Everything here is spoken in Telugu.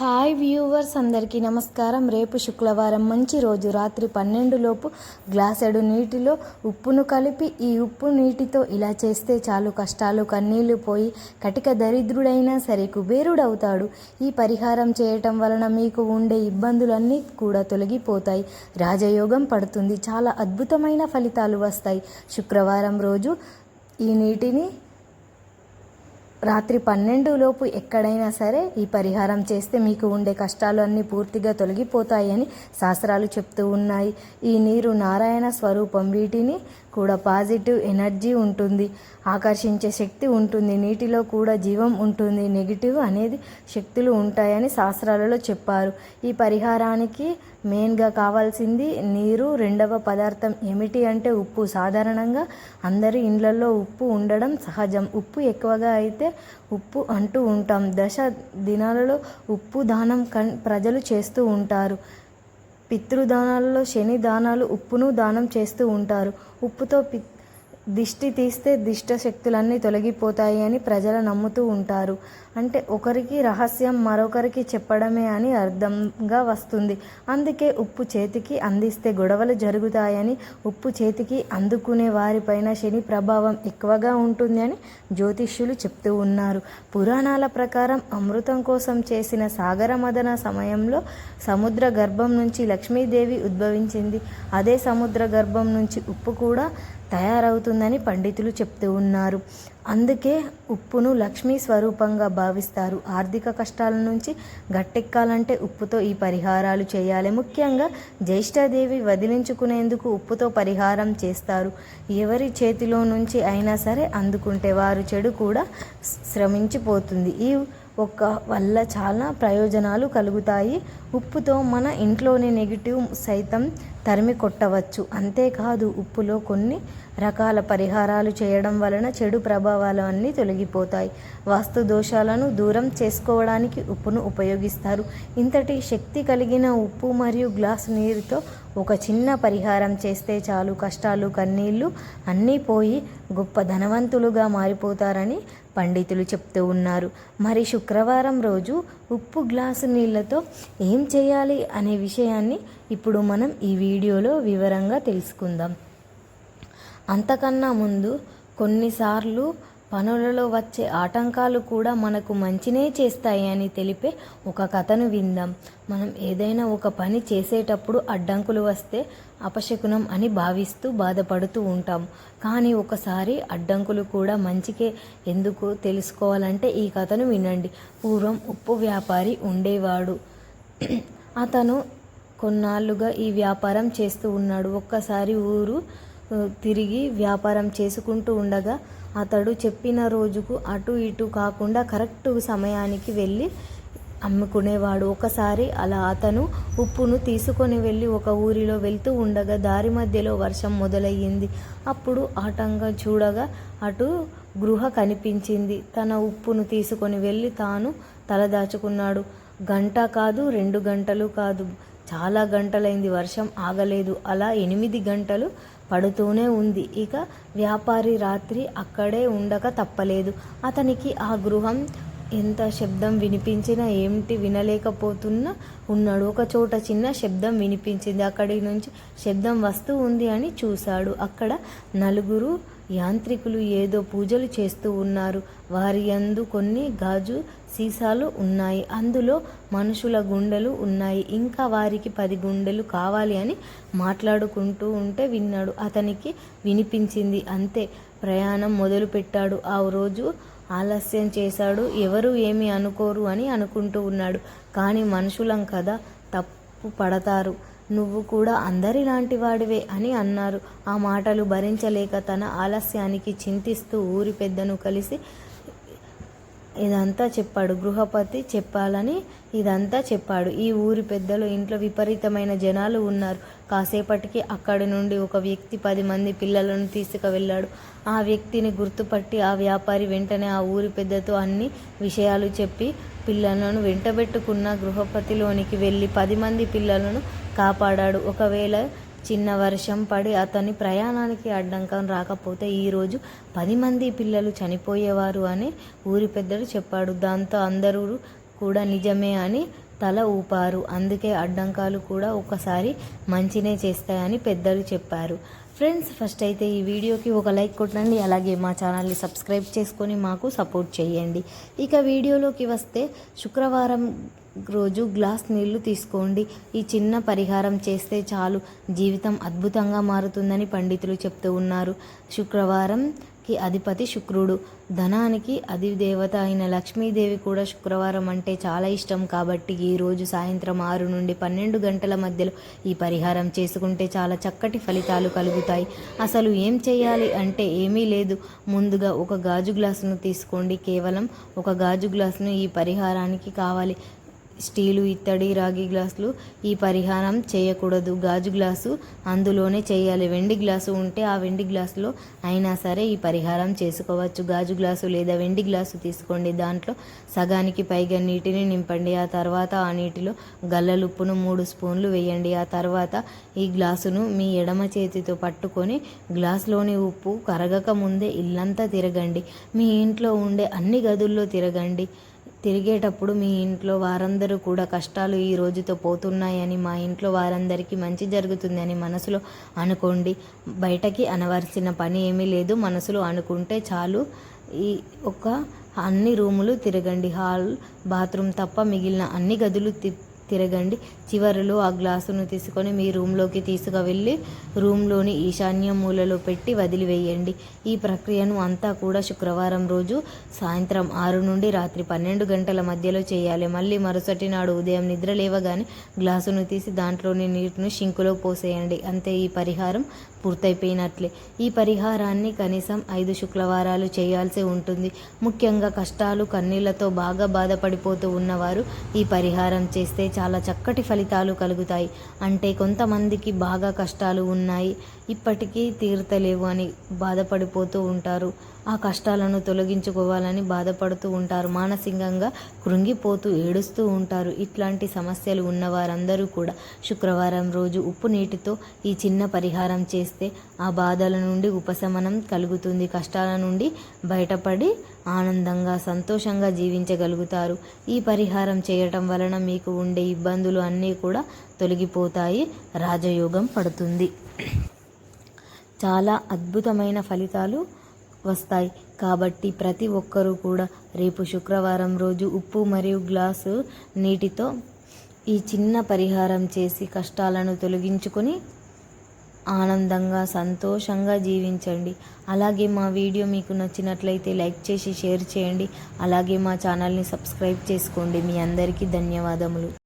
హాయ్ వ్యూవర్స్ అందరికీ నమస్కారం. రేపు శుక్రవారం మంచి రోజు. రాత్రి పన్నెండులోపు గ్లాసెడు నీటిలో ఉప్పును కలిపి ఈ ఉప్పు నీటితో ఇలా చేస్తే చాలు. కష్టాలు కన్నీళ్ళు పోయి కటిక దరిద్రుడైనా సరే కుబేరుడవుతాడు. ఈ పరిహారం చేయటం వలన మీకు ఉండే ఇబ్బందులన్నీ కూడా తొలగిపోతాయి. రాజయోగం పడుతుంది. చాలా అద్భుతమైన ఫలితాలు వస్తాయి. శుక్రవారం రోజు ఈ నీటిని రాత్రి పన్నెండు లోపు ఎక్కడైనా సరే ఈ పరిహారం చేస్తే మీకు ఉండే కష్టాలు అన్నీ పూర్తిగా తొలగిపోతాయని శాస్త్రాలు చెప్తూ ఉన్నాయి. ఈ నీరు నారాయణ స్వరూపం వీటిని కూడా పాజిటివ్ ఎనర్జీ ఉంటుంది ఆకర్షించే శక్తి ఉంటుంది నీటిలో కూడా జీవం ఉంటుంది నెగిటివ్ అనేది శక్తులు ఉంటాయని శాస్త్రాలలో చెప్పారు. ఈ పరిహారానికి మెయిన్గా కావాల్సింది నీరు రెండవ పదార్థం ఏమిటి అంటే ఉప్పు. సాధారణంగా అందరి ఇండ్లలో ఉప్పు ఉండడం సహజం. ఉప్పు ఎక్కువగా అయితే ఉప్పు అంటూ ఉంటాం. దశ దినాలలో ఉప్పు దానం కన్ ప్రజలు చేస్తూ ఉంటారు. పితృదానాలలో శని దానాలు ఉప్పును దానం చేస్తూ ఉంటారు. ఉప్పుతో పి దిష్టి తీస్తే దిష్ట శక్తులన్నీ తొలగిపోతాయి అని ప్రజలు నమ్ముతూ ఉంటారు. అంటే ఒకరికి రహస్యం మరొకరికి చెప్పడమే అని అర్థంగా వస్తుంది. అందుకే ఉప్పు చేతికి అందిస్తే గొడవలు జరుగుతాయని ఉప్పు చేతికి అందుకునే వారిపైన శని ప్రభావం ఎక్కువగా ఉంటుంది అని జ్యోతిష్యులు చెప్తూ ఉన్నారు. పురాణాల ప్రకారం అమృతం కోసం చేసిన సాగర మదన సమయంలో సముద్ర గర్భం నుంచి లక్ష్మీదేవి ఉద్భవించింది. అదే సముద్ర గర్భం నుంచి ఉప్పు కూడా తయారవుతుందని పండితులు చెప్తూ ఉన్నారు. అందుకే ఉప్పును లక్ష్మీ స్వరూపంగా భావిస్తారు. ఆర్థిక కష్టాల నుంచి గట్టెక్కాలంటే ఉప్పుతో ఈ పరిహారాలు చేయాలి. ముఖ్యంగా జ్యేష్ఠాదేవి వదిలించుకునేందుకు ఉప్పుతో పరిహారం చేస్తారు. ఎవరి చేతిలో నుంచి అయినా సరే అందుకుంటే వారు చెడు కూడా శ్రమించిపోతుంది. ఈ ఒక్క వల్ల చాలా ప్రయోజనాలు కలుగుతాయి. ఉప్పుతో మన ఇంట్లోని నెగిటివ్ సైతం తరిమి కొట్టవచ్చు. అంతేకాదు ఉప్పులో కొన్ని రకాల పరిహారాలు చేయడం వలన చెడు ప్రభావాలు అన్నీ తొలగిపోతాయి. వాస్తు దోషాలను దూరం చేసుకోవడానికి ఉప్పును ఉపయోగిస్తారు. ఇంతటి శక్తి కలిగిన ఉప్పు మరియు గ్లాసు నీరుతో ఒక చిన్న పరిహారం చేస్తే చాలు. కష్టాలు కన్నీళ్ళు అన్నీ పోయి గొప్ప ధనవంతులుగా మారిపోతారని పండితులు చెప్తూ ఉన్నారు. మరి శుక్రవారం రోజు ఉప్పు గ్లాసు నీళ్ళతో ఏం చేయాలి అనే విషయాన్ని ఇప్పుడు మనం ఈ వీడియోలో వివరంగా తెలుసుకుందాం. అంతకన్నా ముందు కొన్నిసార్లు పనులలో వచ్చే ఆటంకాలు కూడా మనకు మంచినే చేస్తాయి అని తెలిపే ఒక కథను విందాం. మనం ఏదైనా ఒక పని చేసేటప్పుడు అడ్డంకులు వస్తే అపశకునం అని భావిస్తూ బాధపడుతూ ఉంటాం. కానీ ఒకసారి అడ్డంకులు కూడా మంచికే ఎందుకు తెలుసుకోవాలంటే ఈ కథను వినండి. పూర్వం ఉప్పు వ్యాపారి ఉండేవాడు. అతను కొన్నాళ్ళుగా ఈ వ్యాపారం చేస్తూ ఉన్నాడు. ఒక్కసారి ఊరు తిరిగి వ్యాపారం చేసుకుంటూ ఉండగా అతడు చెప్పిన రోజుకు అటు ఇటు కాకుండా కరెక్ట్ సమయానికి వెళ్ళి అమ్ముకునేవాడు. ఒకసారి అలా అతను ఉప్పును తీసుకొని వెళ్ళి ఒక ఊరిలో వెళ్తూ ఉండగా దారి మధ్యలో వర్షం మొదలయ్యింది. అప్పుడు ఆటంగా చూడగా అటు గృహ కనిపించింది. తన ఉప్పును తీసుకొని వెళ్ళి తాను తలదాచుకున్నాడు. గంట కాదు రెండు గంటలు కాదు. చాలా గంటలైంది వర్షం ఆగలేదు. అలా ఎనిమిది గంటలు పడుతూనే ఉంది. ఇక వ్యాపారి రాత్రి అక్కడే ఉండక తప్పలేదు. అతనికి ఆ గృహం ఎంత శబ్దం వినిపించినా ఏమిటి వినలేకపోతున్నా ఉన్నాడు. ఒక చోట చిన్న శబ్దం వినిపించింది. అక్కడి నుంచి శబ్దం వస్తూ ఉంది అని చూశాడు. అక్కడ నలుగురు యాంత్రికులు ఏదో పూజలు చేస్తూ ఉన్నారు. వారి యందు కొన్ని గాజు సీసాలు ఉన్నాయి. అందులో మనుషుల గుండెలు ఉన్నాయి. ఇంకా వారికి పది గుండెలు కావాలి అని మాట్లాడుకుంటూ ఉంటే విన్నాడు. అతనికి వినిపించింది అంతే ప్రయాణం మొదలు పెట్టాడు ఆ రోజు ఆలస్యం చేశాడు. ఎవరు ఏమి అనుకోరు అని అనుకుంటూ ఉన్నాడు. కానీ మనుషులం కదా తప్పు పడతారు. నువ్వు కూడా అందరిలాంటి వాడివే అని అన్నారు. ఆ మాటలు భరించలేక తన ఆలస్యానికి చింతిస్తూ ఊరి పెద్దను కలిసి ఇదంతా చెప్పాడు. గృహపతి చెప్పాలని ఇదంతా చెప్పాడు. ఈ ఊరి పెద్దలు ఇంట్లో విపరీతమైన జనాలు ఉన్నారు. కాసేపటికి అక్కడి నుండి ఒక వ్యక్తి పది మంది పిల్లలను తీసుకువెళ్ళాడు. ఆ వ్యక్తిని గుర్తుపట్టి ఆ వ్యాపారి వెంటనే ఆ ఊరి పెద్దతో అన్ని విషయాలు చెప్పి పిల్లలను వెంటబెట్టుకున్న గృహపతిలోనికి వెళ్ళి పది మంది పిల్లలను కాపాడాడు. ఒకవేళ చిన్న వర్షం పడి అతని ప్రయాణానికి అడ్డంకం రాకపోతే ఈరోజు పది మంది పిల్లలు చనిపోయేవారు అని ఊరి పెద్దలు చెప్పాడు. దాంతో అందరూ కూడా నిజమే అని తల ఊపారు. అందుకే అడ్డంకాలు కూడా ఒకసారి మంచినే చేస్తాయని పెద్దలు చెప్పారు. ఫ్రెండ్స్ ఫస్ట్ అయితే ఈ వీడియోకి ఒక లైక్ కొట్టండి. అలాగే మా ఛానల్ని సబ్స్క్రైబ్ చేసుకొని మాకు సపోర్ట్ చేయండి. ఇక వీడియోలోకి వస్తే శుక్రవారం రోజు గ్లాస్ నీళ్ళు తీసుకోండి. ఈ చిన్న పరిహారం చేస్తే చాలు. జీవితం అద్భుతంగా మారుతుందని పండితులు చెప్తూ ఉన్నారు. శుక్రవారం కి అధిపతి శుక్రుడు. ధనానికి అధిదేవత అయిన లక్ష్మీదేవి కూడా శుక్రవారం అంటే చాలా ఇష్టం. కాబట్టి ఈరోజు సాయంత్రం ఆరు నుండి పన్నెండు గంటల మధ్యలో ఈ పరిహారం చేసుకుంటే చాలా చక్కటి ఫలితాలు కలుగుతాయి. అసలు ఏం చేయాలి అంటే ఏమీ లేదు. ముందుగా ఒక గాజు గ్లాసును తీసుకోండి. కేవలం ఒక గాజు గ్లాసును ఈ పరిహారానికి కావాలి. స్టీలు ఇత్తడి రాగి గ్లాసులు ఈ పరిహారం చేయకూడదు. గాజు గ్లాసు అందులోనే చేయాలి. వెండి గ్లాసు ఉంటే ఆ వెండి గ్లాసులో అయినా సరే ఈ పరిహారం చేసుకోవచ్చు. గాజు గ్లాసు లేదా వెండి గ్లాసు తీసుకోండి. దాంట్లో సగానికి పైగా నీటిని నింపండి. ఆ తర్వాత ఆ నీటిలో గల్లలుప్పును మూడు స్పూన్లు వేయండి. ఆ తర్వాత ఈ గ్లాసును మీ ఎడమ చేతితో పట్టుకొని గ్లాసులోని ఉప్పు కరగక ముందే ఇల్లంతా తిరగండి. మీ ఇంట్లో ఉండే అన్ని గదుల్లో తిరగండి. తిరిగేటప్పుడు మీ ఇంట్లో వారందరూ కూడా కష్టాలు ఈ రోజుతో పోతున్నాయని మా ఇంట్లో వారందరికీ మంచి జరుగుతుందని మనసులో అనుకోండి. బయటకి అనవలసిన పని ఏమీ లేదు. మనసులో అనుకుంటే చాలు. ఈ ఒక అన్ని రూములు తిరగండి. హాల్ బాత్రూమ్ తప్ప మిగిలిన అన్ని గదులు తి తిరగండి. చివరిలో ఆ గ్లాసును తీసుకొని మీ రూమ్లోకి తీసుకువెళ్ళి రూమ్లోని ఈశాన్య మూలలో పెట్టి వదిలివేయండి. ఈ ప్రక్రియను అంతా కూడా శుక్రవారం రోజు సాయంత్రం ఆరు నుండి రాత్రి పన్నెండు గంటల మధ్యలో చేయాలి. మళ్ళీ మరుసటి నాడు ఉదయం నిద్ర లేవగానే గ్లాసును తీసి దాంట్లోని నీటిని షింకులో పోసేయండి. అంతే ఈ పరిహారం పూర్తయిపోయినట్లే. ఈ పరిహారాన్ని కనీసం ఐదు శుక్రవారాలు చేయాల్సి ఉంటుంది. ముఖ్యంగా కష్టాలు కన్నీళ్ళతో బాగా బాధపడిపోతూ ఉన్నవారు ఈ పరిహారం చేస్తే చాలా చక్కటి ఫలితాలు కలుగుతాయి. అంటే కొంతమందికి బాగా కష్టాలు ఉన్నాయి. ఇప్పటికీ తీరతలేవు అని బాధపడిపోతూ ఉంటారు. ఆ కష్టాలను తొలగించుకోవాలని బాధపడుతూ ఉంటారు. మానసికంగా కృంగిపోతూ ఏడుస్తూ ఉంటారు. ఇట్లాంటి సమస్యలు ఉన్న వారందరూ కూడా శుక్రవారం రోజు ఉప్పు నీటితో ఈ చిన్న పరిహారం చేస్తే ఆ బాధల నుండి ఉపశమనం కలుగుతుంది. కష్టాల నుండి బయటపడి ఆనందంగా సంతోషంగా జీవించగలుగుతారు. ఈ పరిహారం చేయటం వలన మీకు ఉండే ఇబ్బందులు అన్నీ కూడా తొలగిపోతాయి. రాజయోగం పడుతుంది. చాలా అద్భుతమైన ఫలితాలు వస్తాయి. కాబట్టి ప్రతి ఒక్కరూ కూడా రేపు శుక్రవారం రోజు ఉప్పు మరియు గ్లాసు నీటితో ఈ చిన్న పరిహారం చేసి కష్టాలను తొలగించుకొని ఆనందంగా సంతోషంగా జీవించండి. అలాగే మా వీడియో మీకు నచ్చినట్లయితే లైక్ చేసి షేర్ చేయండి. అలాగే మా ఛానల్ని సబ్స్క్రైబ్ చేసుకోండి. మీ అందరికీ ధన్యవాదములు.